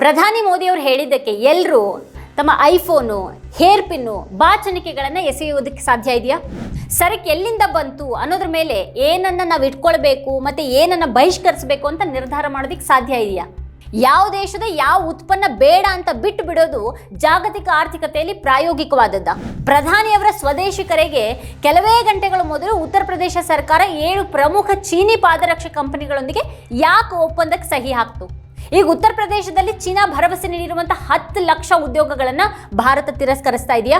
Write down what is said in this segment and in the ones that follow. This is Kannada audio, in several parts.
ಪ್ರಧಾನಿ ಮೋದಿಯವರು ಹೇಳಿದ್ದಕ್ಕೆ ಎಲ್ಲರೂ ತಮ್ಮ ಐಫೋನು, ಹೇರ್ ಪಿನ್ನು ಬಾಚಣಿಕೆಗಳನ್ನು ಎಸೆಯುವುದಕ್ಕೆ ಸಾಧ್ಯ ಇದೆಯಾ? ಸರಕ್ಕೆ ಎಲ್ಲಿಂದ ಬಂತು ಅನ್ನೋದ್ರ ಮೇಲೆ ಏನನ್ನ ನಾವು ಇಟ್ಕೊಳ್ಬೇಕು ಮತ್ತೆ ಏನನ್ನ ಬಹಿಷ್ಕರಿಸಬೇಕು ಅಂತ ನಿರ್ಧಾರ ಮಾಡೋದಕ್ಕೆ ಸಾಧ್ಯ ಇದೆಯಾ? ಯಾವ ದೇಶದ ಯಾವ ಉತ್ಪನ್ನ ಬೇಡ ಅಂತ ಬಿಟ್ಟು ಬಿಡೋದು ಜಾಗತಿಕ ಆರ್ಥಿಕತೆಯಲ್ಲಿ ಪ್ರಾಯೋಗಿಕವಾದದ್ದ? ಪ್ರಧಾನಿಯವರ ಸ್ವದೇಶಿ ಕರೆಗೆ ಕೆಲವೇ ಗಂಟೆಗಳ ಮೊದಲು ಉತ್ತರ ಪ್ರದೇಶ ಸರ್ಕಾರ ಏಳು ಪ್ರಮುಖ ಚೀನಿ ಪಾದರಕ್ಷೆ ಕಂಪನಿಗಳೊಂದಿಗೆ ಯಾಕೆ ಒಪ್ಪಂದಕ್ಕೆ ಸಹಿ ಹಾಕ್ತು? ಈಗ ಉತ್ತರ ಪ್ರದೇಶದಲ್ಲಿ ಚೀನಾ ಭರವಸೆ ನೀಡಿರುವಂತಹ ಹತ್ತು ಲಕ್ಷ ಉದ್ಯೋಗಗಳನ್ನ ಭಾರತ ತಿರಸ್ಕರಿಸ್ತಾ ಇದೆಯಾ?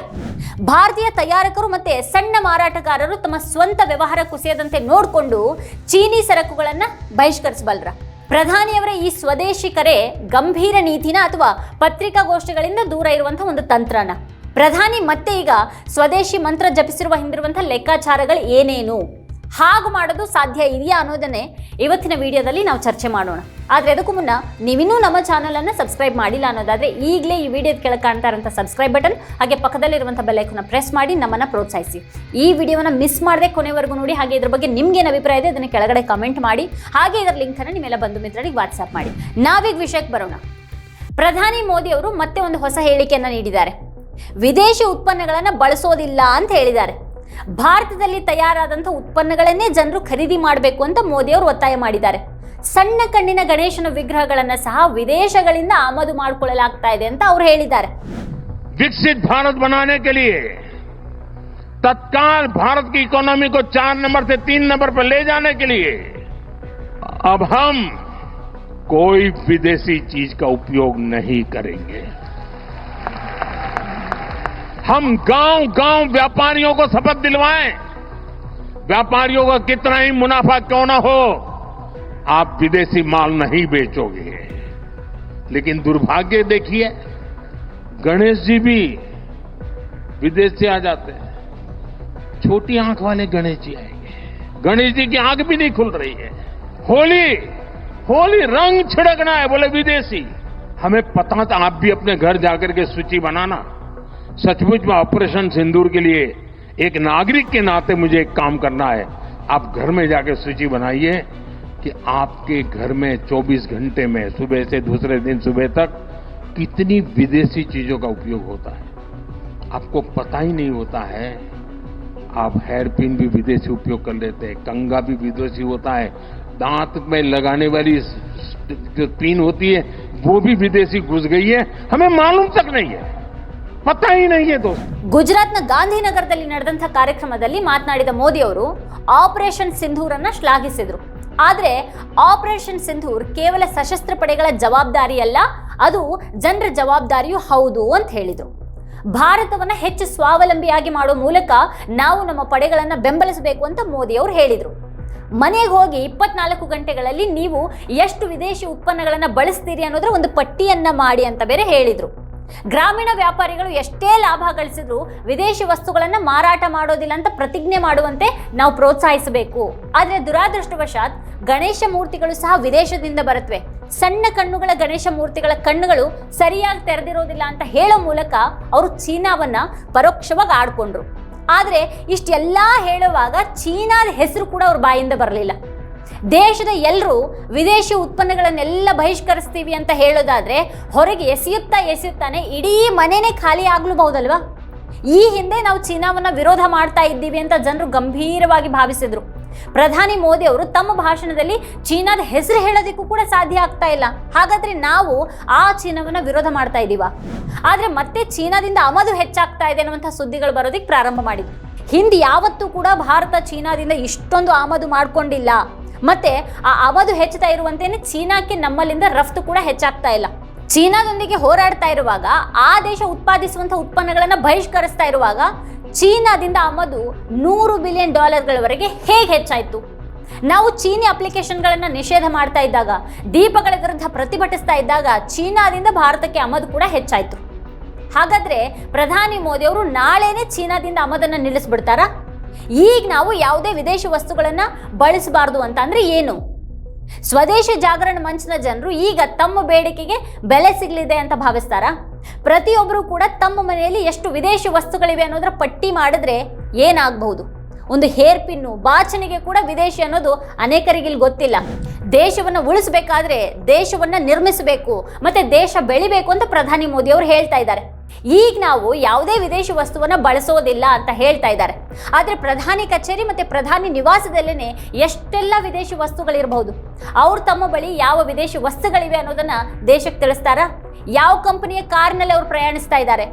ಭಾರತೀಯ ತಯಾರಕರು ಮತ್ತೆ ಸಣ್ಣ ಮಾರಾಟಗಾರರು ತಮ್ಮ ಸ್ವಂತ ವ್ಯವಹಾರ ಕುಸಿಯದಂತೆ ನೋಡಿಕೊಂಡು ಚೀನಿ ಸರಕುಗಳನ್ನ ಬಹಿಷ್ಕರಿಸಬಲ್ರ ಪ್ರಧಾನಿಯವರ ಈ ಸ್ವದೇಶಿ ಕರೆ ಗಂಭೀರ ನೀತಿನ ಅಥವಾ ಪತ್ರಿಕಾಗೋಷ್ಠಿಗಳಿಂದ ದೂರ ಇರುವಂತಹ ಒಂದು ತಂತ್ರನ? ಪ್ರಧಾನಿ ಮತ್ತೆ ಈಗ ಸ್ವದೇಶಿ ಮಂತ್ರ ಜಪಿಸಿರುವ ಹಿಂದಿರುವಂತಹ ಲೆಕ್ಕಾಚಾರಗಳು ಏನೇನು? ಹಾಗೆ ಮಾಡೋದು ಸಾಧ್ಯ ಇದೆಯಾ ಅನ್ನೋದನ್ನೇ ಇವತ್ತಿನ ವಿಡಿಯೋದಲ್ಲಿ ನಾವು ಚರ್ಚೆ ಮಾಡೋಣ. ಆದರೆ ಅದಕ್ಕೂ ಮುನ್ನ ನೀವಿನ್ನೂ ನಮ್ಮ ಚಾನಲನ್ನು ಸಬ್ಸ್ಕ್ರೈಬ್ ಮಾಡಿಲ್ಲ ಅನ್ನೋದಾದರೆ ಈಗಲೇ ಈ ವಿಡಿಯೋದ ಕೆಳಗೆ ಕಾಣ್ತಾ ಇರೋಂಥ ಸಬ್ಸ್ಕ್ರೈಬ್ ಬಟನ್ ಹಾಗೆ ಪಕ್ಕದಲ್ಲಿರುವಂಥ ಬೆಲ್ಲೈಕನ್ನ ಪ್ರೆಸ್ ಮಾಡಿ ನಮ್ಮನ್ನು ಪ್ರೋತ್ಸಾಹಿಸಿ. ಈ ವಿಡಿಯೋನ ಮಿಸ್ ಮಾಡದೆ ಕೊನೆವರೆಗೂ ನೋಡಿ, ಹಾಗೆ ಇದ್ರ ಬಗ್ಗೆ ನಿಮ್ಗೇನು ಅಭಿಪ್ರಾಯ ಇದೆ ಅದನ್ನು ಕೆಳಗಡೆ ಕಮೆಂಟ್ ಮಾಡಿ, ಹಾಗೆ ಇದರ ಲಿಂಕನ್ನು ನಿಮ್ಮೆಲ್ಲ ಬಂಧು ಮಿತ್ರರಿಗೆ ವಾಟ್ಸ್ಆ್ಯಪ್ ಮಾಡಿ. ನಾವೀಗ ವಿಷಯಕ್ಕೆ ಬರೋಣ. ಪ್ರಧಾನಿ ಮೋದಿ ಅವರು ಮತ್ತೆ ಒಂದು ಹೊಸ ಹೇಳಿಕೆಯನ್ನು ನೀಡಿದ್ದಾರೆ. ವಿದೇಶಿ ಉತ್ಪನ್ನಗಳನ್ನು ಬಳಸೋದಿಲ್ಲ ಅಂತ ಹೇಳಿದ್ದಾರೆ. ಭಾರತದಲ್ಲಿ ತಯಾರಾದಂಥ ಉತ್ಪನ್ನಗಳನ್ನೇ ಜನರು ಖರೀದಿ ಮಾಡಬೇಕು ಅಂತ ಮೋದಿ ಅವರು ಒತ್ತಾಯ ಮಾಡಿದ್ದಾರೆ ಸಣ್ಣ ಕಣ್ಣಿನ ಗಣೇಶನ ವಿಗ್ರಹಗಳನ್ನು ಸಹ ವಿದೇಶಗಳಿಂದ ಆಮದು ಮಾಡಿಕೊಳ್ಳಲಾಗ್ತಾ ಇದೆ ಅಂತ ಅವ್ರು ಹೇಳಿದ್ದಾರೆ विकसित भारत बनाने के लिए तत्काल भारत की इकोनॉमी को चार नंबर से तीन नंबर पर ले जाने के लिए अब हम कोई विदेशी चीज का उपयोग नहीं करेंगे हम गाँव गाँव व्यापारियों को शपथ दिलवाएँ। व्यापारियों का कितना ही मुनाफा क्यों ना हो, आप विदेशी माल नहीं बेचोगे। लेकिन दुर्भाग्य देखिए, गणेश जी भी विदेश से आ जाते हैं। छोटी आँख वाले गणेश जी आएँगे। गणेश जी की आँख भी नहीं खुल रही है। होली होली रंग छिड़कना है बोले विदेशी। हमें पता था आप भी अपने घर जाकर के सूची बनाना। सचमुच में ऑपरेशन सिंदूर के लिए एक नागरिक के नाते मुझे एक काम करना है। आप घर में जाकर सूची बनाइए कि आपके घर में 24 घंटे में सुबह से दूसरे दिन सुबह तक कितनी विदेशी चीज़ों का उपयोग होता है। आपको पता ही नहीं होता है, आप हेयर पिन भी विदेशी उपयोग कर लेते हैं, कंगा भी विदेशी होता है, दांत में लगाने वाली जो पिन होती है, वो भी विदेशी घुस गई है, हमें मालूम तक नहीं है। ಗುಜರಾತ್ನ ಗಾಂಧಿನಗರದಲ್ಲಿ ನಡೆದಂಥ ಕಾರ್ಯಕ್ರಮದಲ್ಲಿ ಮಾತನಾಡಿದ ಮೋದಿ ಅವರು ಆಪರೇಷನ್ ಸಿಂಧೂರನ್ನ ಶ್ಲಾಘಿಸಿದ್ರು. ಆದರೆ ಆಪರೇಷನ್ ಸಿಂಧೂರ್ ಕೇವಲ ಸಶಸ್ತ್ರ ಪಡೆಗಳ ಜವಾಬ್ದಾರಿಯಲ್ಲ, ಅದು ಜನರ ಜವಾಬ್ದಾರಿಯೂ ಹೌದು ಅಂತ ಹೇಳಿದರು. ಭಾರತವನ್ನ ಹೆಚ್ಚು ಸ್ವಾವಲಂಬಿಯಾಗಿ ಮಾಡುವ ಮೂಲಕ ನಾವು ನಮ್ಮ ಪಡೆಗಳನ್ನು ಬೆಂಬಲಿಸಬೇಕು ಅಂತ ಮೋದಿ ಅವರು ಹೇಳಿದರು. ಮನೆಗೆ ಹೋಗಿ ಇಪ್ಪತ್ನಾಲ್ಕು ಗಂಟೆಗಳಲ್ಲಿ ನೀವು ಎಷ್ಟು ವಿದೇಶಿ ಉತ್ಪನ್ನಗಳನ್ನು ಬಳಸ್ತೀರಿ ಅನ್ನೋದ್ರ ಒಂದು ಪಟ್ಟಿಯನ್ನ ಮಾಡಿ ಅಂತ ಬೇರೆ ಹೇಳಿದರು. ಗ್ರಾಮೀಣ ವ್ಯಾಪಾರಿಗಳು ಎಷ್ಟೇ ಲಾಭ ಗಳಿಸಿದ್ರು ವಿದೇಶಿ ವಸ್ತುಗಳನ್ನು ಮಾರಾಟ ಮಾಡೋದಿಲ್ಲ ಅಂತ ಪ್ರತಿಜ್ಞೆ ಮಾಡುವಂತೆ ನಾವು ಪ್ರೋತ್ಸಾಹಿಸಬೇಕು. ಆದರೆ ದುರಾದೃಷ್ಟವಶಾತ್ ಗಣೇಶ ಮೂರ್ತಿಗಳು ಸಹ ವಿದೇಶದಿಂದ ಬರುತ್ತವೆ ಸಣ್ಣ ಕಣ್ಣುಗಳ ಗಣೇಶ ಮೂರ್ತಿಗಳ ಕಣ್ಣುಗಳು ಸರಿಯಾಗಿ ತೆರೆದಿರೋದಿಲ್ಲ ಅಂತ ಹೇಳೋ ಮೂಲಕ ಅವರು ಚೀನಾವನ್ನ ಪರೋಕ್ಷವಾಗಿ ಆಡ್ಕೊಂಡ್ರು. ಆದರೆ ಇಷ್ಟೆಲ್ಲ ಹೇಳುವಾಗ ಚೀನಾದ ಹೆಸರು ಕೂಡ ಅವ್ರ ಬಾಯಿಂದ ಬರಲಿಲ್ಲ. ದೇಶದ ಎಲ್ಲರೂ ವಿದೇಶಿ ಉತ್ಪನ್ನಗಳನ್ನೆಲ್ಲ ಬಹಿಷ್ಕರಿಸ್ತೀವಿ ಅಂತ ಹೇಳೋದಾದ್ರೆ ಹೊರಗೆ ಎಸೆಯುತ್ತಾ ಎಸೆಯುತ್ತಾನೆ, ಇಡೀ ಮನೆನೇ ಖಾಲಿ ಆಗ್ಲೂಬಹುದಲ್ವಾ? ಈ ಹಿಂದೆ ನಾವು ಚೀನಾವನ್ನ ವಿರೋಧ ಮಾಡ್ತಾ ಇದ್ದೀವಿ ಅಂತ ಜನರು ಗಂಭೀರವಾಗಿ ಭಾವಿಸಿದ್ರು. ಪ್ರಧಾನಿ ಮೋದಿ ಅವರು ತಮ್ಮ ಭಾಷಣದಲ್ಲಿ ಚೀನಾದ ಹೆಸರು ಹೇಳೋದಕ್ಕೂ ಕೂಡ ಸಾಧ್ಯ ಆಗ್ತಾ ಇಲ್ಲ. ಹಾಗಾದ್ರೆ ನಾವು ಆ ಚೀನಾವನ್ನ ವಿರೋಧ ಮಾಡ್ತಾ ಇದ್ದೀವ? ಆದ್ರೆ ಮತ್ತೆ ಚೀನಾದಿಂದ ಆಮದು ಹೆಚ್ಚಾಗ್ತಾ ಇದೆ ಅನ್ನುವಂಥ ಸುದ್ದಿಗಳು ಬರೋದಕ್ಕೆ ಪ್ರಾರಂಭ ಮಾಡಿದ್ವಿ. ಹಿಂದೆ ಯಾವತ್ತೂ ಕೂಡ ಭಾರತ ಚೀನಾದಿಂದ ಇಷ್ಟೊಂದು ಆಮದು ಮಾಡ್ಕೊಂಡಿಲ್ಲ. ಮತ್ತೆ ಆ ಆಮದು ಹೆಚ್ಚುತ್ತಾ ಇರುವಂತೇನೆ ಚೀನಾಕ್ಕೆ ನಮ್ಮಲ್ಲಿಂದ ರಫ್ತು ಕೂಡ ಹೆಚ್ಚಾಗ್ತಾ ಇಲ್ಲ. ಚೀನಾದೊಂದಿಗೆ ಹೋರಾಡ್ತಾ ಇರುವಾಗ, ಆ ದೇಶ ಉತ್ಪಾದಿಸುವಂತಹ ಉತ್ಪನ್ನಗಳನ್ನು ಬಹಿಷ್ಕರಿಸ್ತಾ ಇರುವಾಗ, ಚೀನಾದಿಂದ ಆಮದು ನೂರು ಬಿಲಿಯನ್ ಡಾಲರ್ಗಳವರೆಗೆ ಹೇಗೆ ಹೆಚ್ಚಾಯಿತು? ನಾವು ಚೀನಿ ಅಪ್ಲಿಕೇಶನ್ಗಳನ್ನು ನಿಷೇಧ ಮಾಡ್ತಾ ಇದ್ದಾಗ, ದೀಪಗಳ ವಿರುದ್ಧ ಪ್ರತಿಭಟಿಸ್ತಾ ಇದ್ದಾಗ ಚೀನಾದಿಂದ ಭಾರತಕ್ಕೆ ಆಮದು ಕೂಡ ಹೆಚ್ಚಾಯಿತು. ಹಾಗಾದ್ರೆ ಪ್ರಧಾನಿ ಮೋದಿ ಅವರು ನಾಳೆನೇ ಚೀನಾದಿಂದ ಆಮದನ್ನು ನಿಲ್ಲಿಸ್ಬಿಡ್ತಾರಾ? ಈಗ ನಾವು ಯಾವುದೇ ವಿದೇಶಿ ವಸ್ತುಗಳನ್ನು ಬಳಸಬಾರ್ದು ಅಂತ ಅಂದ್ರೆ ಏನು? ಸ್ವದೇಶಿ ಜಾಗರಣ ಮಂಚನ ಜನರು ಈಗ ತಮ್ಮ ಬೇಡಿಕೆಗೆ ಬೆಲೆ ಸಿಗಲಿದೆ ಅಂತ ಭಾವಿಸ್ತಾರಾ? ಪ್ರತಿಯೊಬ್ಬರು ಕೂಡ ತಮ್ಮ ಮನೆಯಲ್ಲಿ ಎಷ್ಟು ವಿದೇಶಿ ವಸ್ತುಗಳಿವೆ ಅನ್ನೋದರ ಪಟ್ಟಿ ಮಾಡಿದ್ರೆ ಏನಾಗಬಹುದು? ಒಂದು ಹೇರ್ ಪಿನ್ನು, ಬಾಚಣಿಗೆ ಕೂಡ ವಿದೇಶಿ ಅನ್ನೋದು ಅನೇಕರಿಗೆ ಇಲ್ಲಿ ಗೊತ್ತಿಲ್ಲ. ದೇಶವನ್ನು ಉಳಿಸಬೇಕಾದ್ರೆ ದೇಶವನ್ನ ನಿರ್ಮಿಸಬೇಕು, ಮತ್ತೆ ದೇಶ ಬೆಳಿಬೇಕು ಅಂತ ಪ್ರಧಾನಿ ಮೋದಿ ಅವರು ಹೇಳ್ತಾ ಇದ್ದಾರೆ. ಈಗ ನಾವು ಯಾವುದೇ ವಿದೇಶಿ ವಸ್ತುವನ್ನು ಬಳಸೋದಿಲ್ಲ ಅಂತ ಹೇಳ್ತಾ ಇದ್ದಾರೆ. ಆದರೆ ಪ್ರಧಾನಿ ಕಚೇರಿ ಮತ್ತು ಪ್ರಧಾನಿ ನಿವಾಸದಲ್ಲೇ ಎಷ್ಟೆಲ್ಲ ವಿದೇಶಿ ವಸ್ತುಗಳಿರಬಹುದು. ಅವ್ರು ತಮ್ಮ ಬಳಿ ಯಾವ ವಿದೇಶಿ ವಸ್ತುಗಳಿವೆ ಅನ್ನೋದನ್ನು ದೇಶಕ್ಕೆ ತಿಳಿಸ್ತಾರಾ? ಯಾವ ಕಂಪನಿಯ ಕಾರ್ನಲ್ಲಿ ಅವರು ಪ್ರಯಾಣಿಸ್ತಾ ಇದ್ದಾರೆ?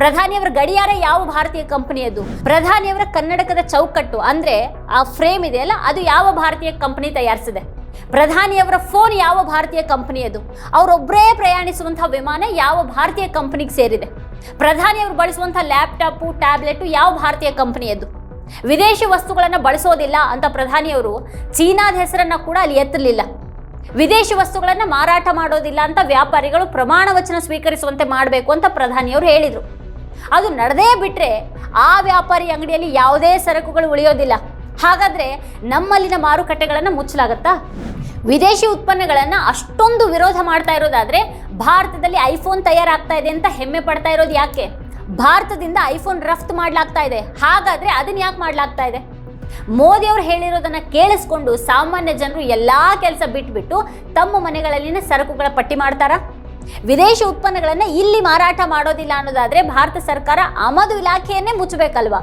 ಪ್ರಧಾನಿಯವರ ಗಡಿಯಾರ ಯಾವ ಭಾರತೀಯ ಕಂಪನಿಯದು ಪ್ರಧಾನಿಯವರ ಕನ್ನಡಕದ ಚೌಕಟ್ಟು ಅಂದರೆ ಆ ಫ್ರೇಮ್ ಇದೆಯಲ್ಲ ಅದು ಯಾವ ಭಾರತೀಯ ಕಂಪನಿ ತಯಾರಿಸಿದೆ? ಪ್ರಧಾನಿಯವರ ಫೋನ್ ಯಾವ ಭಾರತೀಯ ಕಂಪನಿಯದು ಅವರೊಬ್ಬರೇ ಪ್ರಯಾಣಿಸುವಂತಹ ವಿಮಾನ ಯಾವ ಭಾರತೀಯ ಕಂಪನಿಗೆ ಸೇರಿದೆ? ಪ್ರಧಾನಿಯವರು ಬಳಸುವಂಥ ಲ್ಯಾಪ್ಟಾಪು, ಟ್ಯಾಬ್ಲೆಟ್ ಯಾವ ಭಾರತೀಯ ಕಂಪನಿಯದ್ದು? ವಿದೇಶಿ ವಸ್ತುಗಳನ್ನು ಬಳಸೋದಿಲ್ಲ ಅಂತ ಪ್ರಧಾನಿಯವರು ಚೀನಾದ ಹೆಸರನ್ನು ಕೂಡ ಅಲ್ಲಿ ಎತ್ತಲಿಲ್ಲ. ವಿದೇಶಿ ವಸ್ತುಗಳನ್ನು ಮಾರಾಟ ಮಾಡೋದಿಲ್ಲ ಅಂತ ವ್ಯಾಪಾರಿಗಳು ಪ್ರಮಾಣ ವಚನ ಸ್ವೀಕರಿಸುವಂತೆ ಮಾಡಬೇಕು ಅಂತ ಪ್ರಧಾನಿಯವರು ಹೇಳಿದರು. ಅದು ನಡೆದೇ ಬಿಟ್ಟರೆ ಆ ವ್ಯಾಪಾರಿ ಅಂಗಡಿಯಲ್ಲಿ ಯಾವುದೇ ಸರಕುಗಳು ಉಳಿಯೋದಿಲ್ಲ. ಹಾಗಾದ್ರೆ ನಮ್ಮಲ್ಲಿನ ಮಾರುಕಟ್ಟೆಗಳನ್ನು ಮುಚ್ಚಲಾಗತ್ತಾ? ವಿದೇಶಿ ಉತ್ಪನ್ನಗಳನ್ನು ಅಷ್ಟೊಂದು ವಿರೋಧ ಮಾಡ್ತಾ ಇರೋದಾದ್ರೆ ಭಾರತದಲ್ಲಿ ಐಫೋನ್ ತಯಾರಾಗ್ತಾ ಇದೆ ಅಂತ ಹೆಮ್ಮೆ ಪಡ್ತಾ ಇರೋದು ಯಾಕೆ? ಭಾರತದಿಂದ ಐಫೋನ್ ರಫ್ತು ಮಾಡ್ಲಾಗ್ತಾ ಇದೆ. ಹಾಗಾದ್ರೆ ಅದನ್ನ ಯಾಕೆ ಮಾಡ್ಲಾಗ್ತಾ ಇದೆ? ಮೋದಿ ಅವರು ಹೇಳಿರೋದನ್ನ ಕೇಳಿಸ್ಕೊಂಡು ಸಾಮಾನ್ಯ ಜನರು ಎಲ್ಲಾ ಕೆಲಸ ಬಿಟ್ಬಿಟ್ಟು ತಮ್ಮ ಮನೆಗಳಲ್ಲಿನ ಸರಕುಗಳ ಪಟ್ಟಿ ಮಾಡ್ತಾರಾ? ವಿದೇಶಿ ಉತ್ಪನ್ನಗಳನ್ನು ಇಲ್ಲಿ ಮಾರಾಟ ಮಾಡೋದಿಲ್ಲ ಅನ್ನೋದಾದ್ರೆ ಭಾರತ ಸರ್ಕಾರ ಆಮದು ಇಲಾಖೆಯನ್ನೇ ಮುಚ್ಚಬೇಕಲ್ವಾ?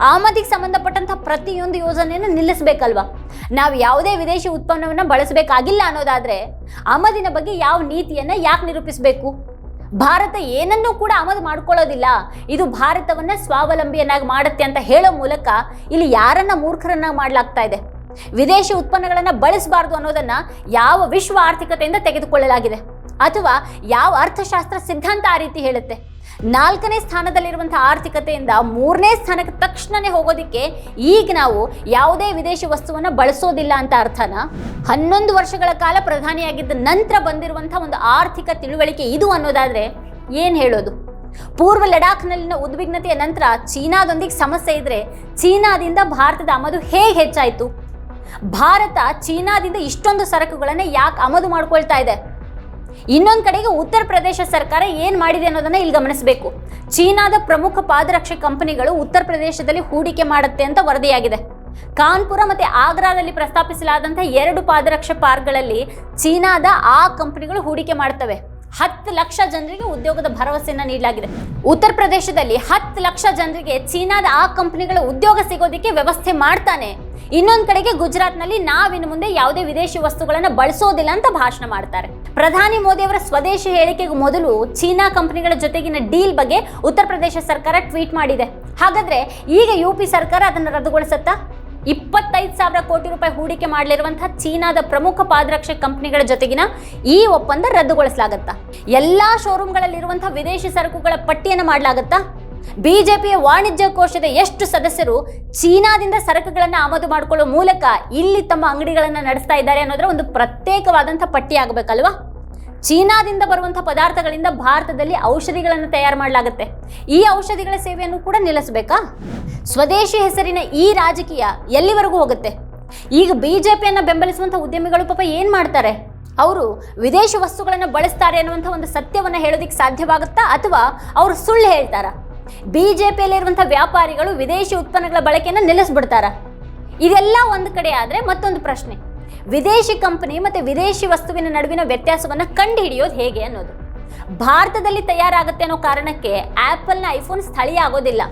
ಆಮದಿಗೆ ಸಂಬಂಧಪಟ್ಟಂಥ ಪ್ರತಿಯೊಂದು ಯೋಜನೆಯನ್ನು ನಿಲ್ಲಿಸಬೇಕಲ್ವಾ? ನಾವು ಯಾವುದೇ ವಿದೇಶಿ ಉತ್ಪನ್ನವನ್ನು ಬಳಸಬೇಕಾಗಿಲ್ಲ ಅನ್ನೋದಾದ್ರೆ ಆಮದಿನ ಬಗ್ಗೆ ಯಾವ ನೀತಿಯನ್ನ ಯಾಕೆ ನಿರೂಪಿಸಬೇಕು? ಭಾರತ ಏನನ್ನೂ ಕೂಡ ಆಮದು ಮಾಡ್ಕೊಳ್ಳೋದಿಲ್ಲ. ಇದು ಭಾರತವನ್ನ ಸ್ವಾವಲಂಬಿಯನ್ನಾಗಿ ಮಾಡುತ್ತೆ ಅಂತ ಹೇಳೋ ಮೂಲಕ ಇಲ್ಲಿ ಯಾರನ್ನ ಮೂರ್ಖರನ್ನಾಗಿ ಮಾಡಲಾಗ್ತಾ ಇದೆ? ವಿದೇಶಿ ಉತ್ಪನ್ನಗಳನ್ನು ಬಳಸಬಾರ್ದು ಅನ್ನೋದನ್ನ ಯಾವ ವಿಶ್ವ ಆರ್ಥಿಕತೆಯಿಂದ ತೆಗೆದುಕೊಳ್ಳಲಾಗಿದೆ? ಅಥವಾ ಯಾವ ಅರ್ಥಶಾಸ್ತ್ರ ಸಿದ್ಧಾಂತ ಆ ರೀತಿ ಹೇಳುತ್ತೆ? ನಾಲ್ಕನೇ ಸ್ಥಾನದಲ್ಲಿರುವಂಥ ಆರ್ಥಿಕತೆಯಿಂದ ಮೂರನೇ ಸ್ಥಾನಕ್ಕೆ ತಕ್ಷಣನೇ ಹೋಗೋದಿಕ್ಕೆ ಈಗ ನಾವು ಯಾವುದೇ ವಿದೇಶಿ ವಸ್ತುವನ್ನು ಬಳಸೋದಿಲ್ಲ ಅಂತ ಅರ್ಥನ ಹನ್ನೊಂದು ವರ್ಷಗಳ ಕಾಲ ಪ್ರಧಾನಿಯಾಗಿದ್ದ ನಂತರ ಬಂದಿರುವಂಥ ಒಂದು ಆರ್ಥಿಕ ತಿಳುವಳಿಕೆ ಇದು ಅನ್ನೋದಾದರೆ ಏನು ಹೇಳೋದು? ಪೂರ್ವ ಲಡಾಖ್ನಲ್ಲಿನ ಉದ್ವಿಗ್ನತೆಯ ನಂತರ ಚೀನಾದೊಂದಿಗೆ ಸಮಸ್ಯೆ ಇದ್ರೆ ಚೀನಾದಿಂದ ಭಾರತದ ಆಮದು ಹೇಗೆ ಹೆಚ್ಚಾಯಿತು? ಭಾರತ ಚೀನಾದಿಂದ ಇಷ್ಟೊಂದು ಸರಕುಗಳನ್ನು ಯಾಕೆ ಆಮದು ಮಾಡ್ಕೊಳ್ತಾ ಇದೆ? ಇನ್ನೊಂದು ಕಡೆಗೆ ಉತ್ತರ ಪ್ರದೇಶ ಸರ್ಕಾರ ಏನು ಮಾಡಿದೆ ಅನ್ನೋದನ್ನ ಇಲ್ಲಿ ಗಮನಿಸಬೇಕು. ಚೀನಾದ ಪ್ರಮುಖ ಪಾದರಕ್ಷೆ ಕಂಪನಿಗಳು ಉತ್ತರ ಪ್ರದೇಶದಲ್ಲಿ ಹೂಡಿಕೆ ಮಾಡುತ್ತೆ ಅಂತ ವರದಿಯಾಗಿದೆ. ಕಾನ್ಪುರ ಮತ್ತೆ ಆಗ್ರಾದಲ್ಲಿ ಪ್ರಸ್ತಾಪಿಸಲಾದಂತಹ ಎರಡು ಪಾದರಕ್ಷೆ ಪಾರ್ಕ್ಗಳಲ್ಲಿ ಚೀನಾದ ಆ ಕಂಪನಿಗಳು ಹೂಡಿಕೆ ಮಾಡ್ತವೆ. ಹತ್ತು ಲಕ್ಷ ಜನರಿಗೆ ಉದ್ಯೋಗದ ಭರವಸೆಯನ್ನ ನೀಡಲಾಗಿದೆ. ಉತ್ತರ ಪ್ರದೇಶದಲ್ಲಿ ಹತ್ತು ಲಕ್ಷ ಜನರಿಗೆ ಚೀನಾದ ಆ ಕಂಪನಿಗಳ ಉದ್ಯೋಗ ಸಿಗೋದಕ್ಕೆ ವ್ಯವಸ್ಥೆ ಮಾಡ್ತಾನೆ. ಇನ್ನೊಂದು ಕಡೆಗೆ ಗುಜರಾತ್ನಲ್ಲಿ ನಾವಿನ್ನು ಮುಂದೆ ಯಾವುದೇ ವಿದೇಶಿ ವಸ್ತುಗಳನ್ನು ಬಳಸೋದಿಲ್ಲ ಅಂತ ಭಾಷಣ ಮಾಡ್ತಾರೆ. ಪ್ರಧಾನಿ ಮೋದಿ ಅವರ ಸ್ವದೇಶಿ ಹೇಳಿಕೆಗೂ ಮೊದಲು ಚೀನಾ ಕಂಪನಿಗಳ ಜೊತೆಗಿನ ಡೀಲ್ ಬಗ್ಗೆ ಉತ್ತರ ಪ್ರದೇಶ ಸರ್ಕಾರ ಟ್ವೀಟ್ ಮಾಡಿದೆ. ಹಾಗಾದ್ರೆ ಈಗ ಯು ಪಿ ಸರ್ಕಾರ ಅದನ್ನು ರದ್ದುಗೊಳಿಸುತ್ತಾ? ಇಪ್ಪತ್ತೈದು ಸಾವಿರ ಕೋಟಿ ರೂಪಾಯಿ ಹೂಡಿಕೆ ಮಾಡಲಿರುವಂತಹ ಚೀನಾದ ಪ್ರಮುಖ ಪಾದರಕ್ಷೆ ಕಂಪನಿಗಳ ಜೊತೆಗಿನ ಈ ಒಪ್ಪಂದ ರದ್ದುಗೊಳಿಸಲಾಗತ್ತಾ? ಎಲ್ಲಾ ಶೋರೂಮ್ಗಳಲ್ಲಿರುವಂತಹ ವಿದೇಶಿ ಸರಕುಗಳ ಪಟ್ಟಿಯನ್ನು ಮಾಡಲಾಗತ್ತಾ? ಬಿಜೆಪಿಯ ವಾಣಿಜ್ಯ ಕೋಶದ ಎಷ್ಟು ಸದಸ್ಯರು ಚೀನಾದಿಂದ ಸರಕುಗಳನ್ನು ಆಮದು ಮಾಡಿಕೊಳ್ಳುವ ಮೂಲಕ ಇಲ್ಲಿ ತಮ್ಮ ಅಂಗಡಿಗಳನ್ನು ನಡೆಸ್ತಾ ಇದ್ದಾರೆ ಅನ್ನೋದರ ಒಂದು ಪ್ರತ್ಯೇಕವಾದಂಥ ಪಟ್ಟಿ ಆಗಬೇಕಲ್ವಾ ಚೀನಾದಿಂದ ಬರುವಂಥ ಪದಾರ್ಥಗಳಿಂದ ಭಾರತದಲ್ಲಿ ಔಷಧಿಗಳನ್ನು ತಯಾರು ಮಾಡಲಾಗುತ್ತೆ. ಈ ಔಷಧಿಗಳ ಸೇವೆಯನ್ನು ಕೂಡ ನಿಲ್ಲಿಸಬೇಕಾ? ಸ್ವದೇಶಿ ಹೆಸರಿನ ಈ ರಾಜಕೀಯ ಎಲ್ಲಿವರೆಗೂ ಹೋಗುತ್ತೆ? ಈಗ ಬಿಜೆಪಿಯನ್ನು ಬೆಂಬಲಿಸುವಂಥ ಉದ್ಯಮಿಗಳು ಪಾಪ ಏನು ಮಾಡ್ತಾರೆ? ಅವರು ವಿದೇಶಿ ವಸ್ತುಗಳನ್ನು ಬಳಸ್ತಾರೆ ಅನ್ನುವಂಥ ಒಂದು ಸತ್ಯವನ್ನು ಹೇಳೋದಕ್ಕೆ ಸಾಧ್ಯವಾಗುತ್ತಾ ಅಥವಾ ಅವರು ಸುಳ್ಳು ಹೇಳ್ತಾರಾ? ಬಿಜೆಪಿಯಲ್ಲಿರುವಂಥ ವ್ಯಾಪಾರಿಗಳು ವಿದೇಶಿ ಉತ್ಪನ್ನಗಳ ಬಳಕೆಯನ್ನು ನಿಲ್ಲಿಸ್ಬಿಡ್ತಾರ. ಇದೆಲ್ಲ ಒಂದು ಕಡೆ ಆದರೆ ಮತ್ತೊಂದು ಪ್ರಶ್ನೆ. ವಿದೇಶಿ ಕಂಪನಿ ಮತ್ತು ವಿದೇಶಿ ವಸ್ತುವಿನ ನಡುವಿನ ವ್ಯತ್ಯಾಸವನ್ನು ಕಂಡುಹಿಡಿಯೋದು ಹೇಗೆ ಅನ್ನೋದು. ಭಾರತದಲ್ಲಿ ತಯಾರಾಗುತ್ತೆ ಅನ್ನೋ ಕಾರಣಕ್ಕೆ ಆ್ಯಪಲ್ನ ಐಫೋನ್ ಸ್ಥಳೀಯ ಆಗೋದಿಲ್ಲ.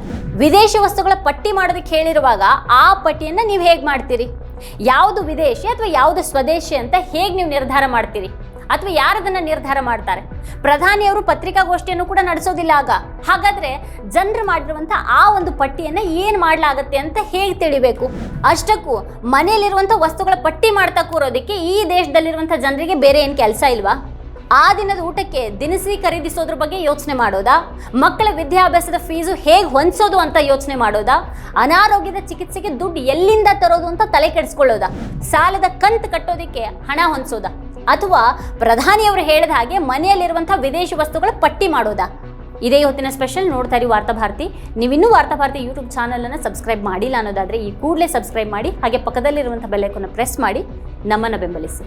ವಿದೇಶಿ ವಸ್ತುಗಳ ಪಟ್ಟಿ ಮಾಡೋದಕ್ಕೆ ಹೇಳಿರುವಾಗ ಆ ಪಟ್ಟಿಯನ್ನು ನೀವು ಹೇಗೆ ಮಾಡ್ತೀರಿ? ಯಾವುದು ವಿದೇಶಿ ಅಥವಾ ಯಾವುದು ಸ್ವದೇಶಿ ಅಂತ ಹೇಗೆ ನೀವು ನಿರ್ಧಾರ ಮಾಡ್ತೀರಿ? ಅಥವಾ ಯಾರದನ್ನ ನಿರ್ಧಾರ ಮಾಡ್ತಾರೆ? ಪ್ರಧಾನಿಯವರು ಪತ್ರಿಕಾಗೋಷ್ಠಿಯನ್ನು ಕೂಡ ನಡೆಸೋದಿಲ್ಲ ಆಗ. ಹಾಗಾದ್ರೆ ಜನರು ಮಾಡಿರುವಂತ ಆ ಒಂದು ಪಟ್ಟಿಯನ್ನ ಏನ್ ಮಾಡ್ಲಾಗತ್ತೆ ಅಂತ ಹೇಗೆ ತಿಳಿಬೇಕು? ಅಷ್ಟಕ್ಕೂ ಮನೆಯಲ್ಲಿರುವಂತ ವಸ್ತುಗಳ ಪಟ್ಟಿ ಮಾಡ್ತಾ ಕೂರೋದಕ್ಕೆ ಈ ದೇಶದಲ್ಲಿರುವಂತ ಜನರಿಗೆ ಬೇರೆ ಏನ್ ಕೆಲಸ ಇಲ್ವಾ? ಆ ದಿನದ ಊಟಕ್ಕೆ ದಿನಸಿ ಖರೀದಿಸೋದ್ರ ಬಗ್ಗೆ ಯೋಚನೆ ಮಾಡೋದಾ? ಮಕ್ಕಳ ವಿದ್ಯಾಭ್ಯಾಸದ ಫೀಸು ಹೇಗೆ ಹೊಂದಿಸೋದು ಅಂತ ಯೋಚನೆ ಮಾಡೋದಾ? ಅನಾರೋಗ್ಯದ ಚಿಕಿತ್ಸೆಗೆ ದುಡ್ಡು ಎಲ್ಲಿಂದ ತರೋದು ಅಂತ ತಲೆ ಕೆಡಿಸ್ಕೊಳ್ಳೋದಾ? ಸಾಲದ ಕಂತು ಕಟ್ಟೋದಕ್ಕೆ ಹಣ ಹೊಂದಿಸೋದಾ? ಅಥವಾ ಪ್ರಧಾನಿಯವರು ಹೇಳಿದ ಹಾಗೆ ಮನೆಯಲ್ಲಿರುವಂಥ ವಿದೇಶಿ ವಸ್ತುಗಳ ಪಟ್ಟಿ ಮಾಡೋದಾ. ಇದೇ ಇವತ್ತಿನ ಸ್ಪೆಷಲ್ ನೋಡ್ತಾ ಇರಿ ವಾರ್ತಾ ಭಾರತಿ. ನೀವಿನ್ನೂ ವಾರ್ತಾ ಭಾರತಿ ಯೂಟ್ಯೂಬ್ ಚಾನಲನ್ನು ಸಬ್ಸ್ಕ್ರೈಬ್ ಮಾಡಿಲ್ಲ ಅನ್ನೋದಾದರೆ ಈ ಕೂಡಲೇ ಸಬ್ಸ್ಕ್ರೈಬ್ ಮಾಡಿ, ಹಾಗೆ ಪಕ್ಕದಲ್ಲಿರುವಂಥ ಬೆಲ್ಲೈಕನ್ನು ಪ್ರೆಸ್ ಮಾಡಿ, ನಮ್ಮನ್ನು ಬೆಂಬಲಿಸಿ.